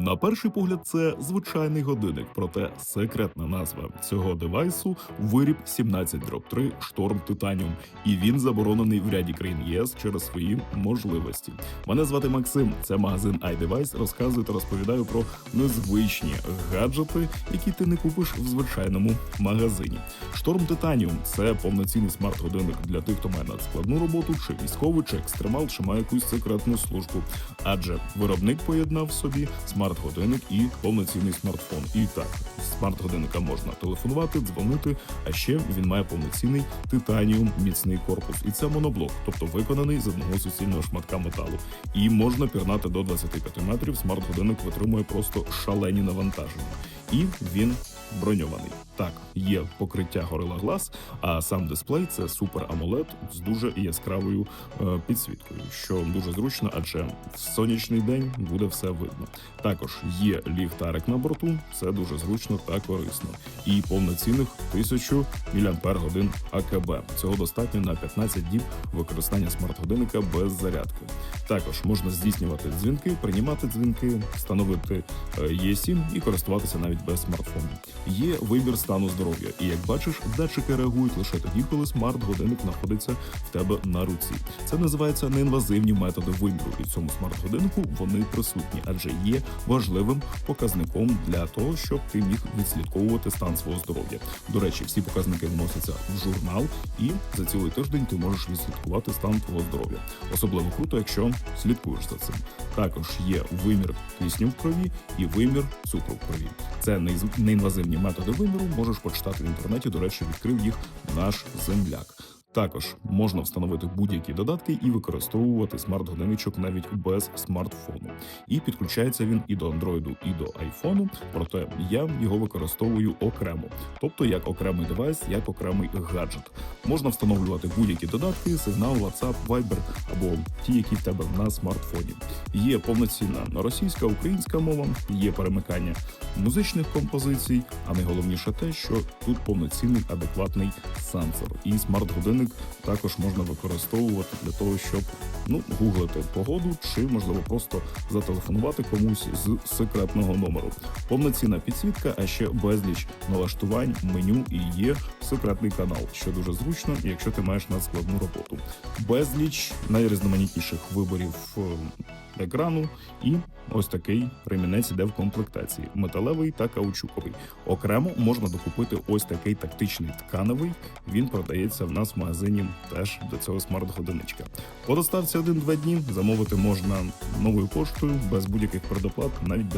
На перший погляд, це звичайний годинник, проте секретна назва цього девайсу виріб 17 3 Шторм Титаніум, і він заборонений в ряді країн ЄС через свої можливості. Мене звати Максим. Це магазин iDevice. Розказую та розповідаю про незвичні гаджети, які ти не купиш в звичайному магазині. Шторм Титаніум це повноцінний смарт-годинник для тих, хто має надскладну роботу, чи військовий, чи екстремал, чи має якусь секретну службу. Адже виробник поєднав собі смарт-годинник і повноцінний смартфон. І так, смарт-годинника можна телефонувати, дзвонити. А ще він має повноцінний титаніум міцний корпус. І це моноблок, тобто виконаний з одного суцільного шматка металу. І можна пірнати до 25 метрів. Смарт-годинник витримує просто шалені навантаження. І він броньований. Так, є покриття Gorilla Glass, а сам дисплей це супер AMOLED з дуже яскравою е, підсвіткою, що дуже зручно, адже в сонячний день буде все видно. Також є ліхтарик на борту, це дуже зручно та корисно. І повноцінних 1000 мАч АКБ. Цього достатньо на 15 діб використання смарт-годинника без зарядки. Також можна здійснювати дзвінки, приймати дзвінки, встановити е, eSIM і користуватися навіть без смартфону. Є вибір стану здоров'я, і як бачиш, датчики реагують лише тоді, коли смарт-годинник знаходиться в тебе на руці. Це називається неінвазивні методи виміру, і в цьому смарт-годиннику вони присутні, адже є важливим показником для того, щоб ти міг відслідковувати стан свого здоров'я. До речі, всі показники вносяться в журнал, і за цілий тиждень ти можеш відслідкувати стан твого здоров'я. Особливо круто, якщо слідкуєш за цим. Також є вимір кисню в крові і вимір цукру в крові. Це неінвазивні методи виміру. Можеш почитати в інтернеті. До речі, відкрив їх наш земляк. Також можна встановити будь-які додатки і використовувати смарт-годинничок навіть без смартфону. І підключається він і до Android, і до iPhone, проте я його використовую окремо, тобто як окремий девайс, як окремий гаджет. Можна встановлювати будь-які додатки, сигнал, WhatsApp, Viber або ті, які в тебе на смартфоні. Є повноцінна російська, українська мова, є перемикання музичних композицій, а найголовніше те, що тут повноцінний адекватний сенсор. І смарт-годинник також можна використовувати для того, щоб ну гуглити погоду, чи можливо просто зателефонувати комусь з секретного номеру. Повноцінна підсвітка, а ще безліч налаштувань, меню і є секретний канал, що дуже зручно, якщо ти маєш надскладну роботу. Безліч найрізноманітніших виборів е, екрану, і ось такий ремінець іде в комплектації: металевий та каучуковий. Окремо можна докупити ось такий тактичний тканевий. Він продається в нас в магазині теж до цього смарт-годиничка. По доставці один-два дні замовити можна новою поштою без будь-яких предоплат, навіть без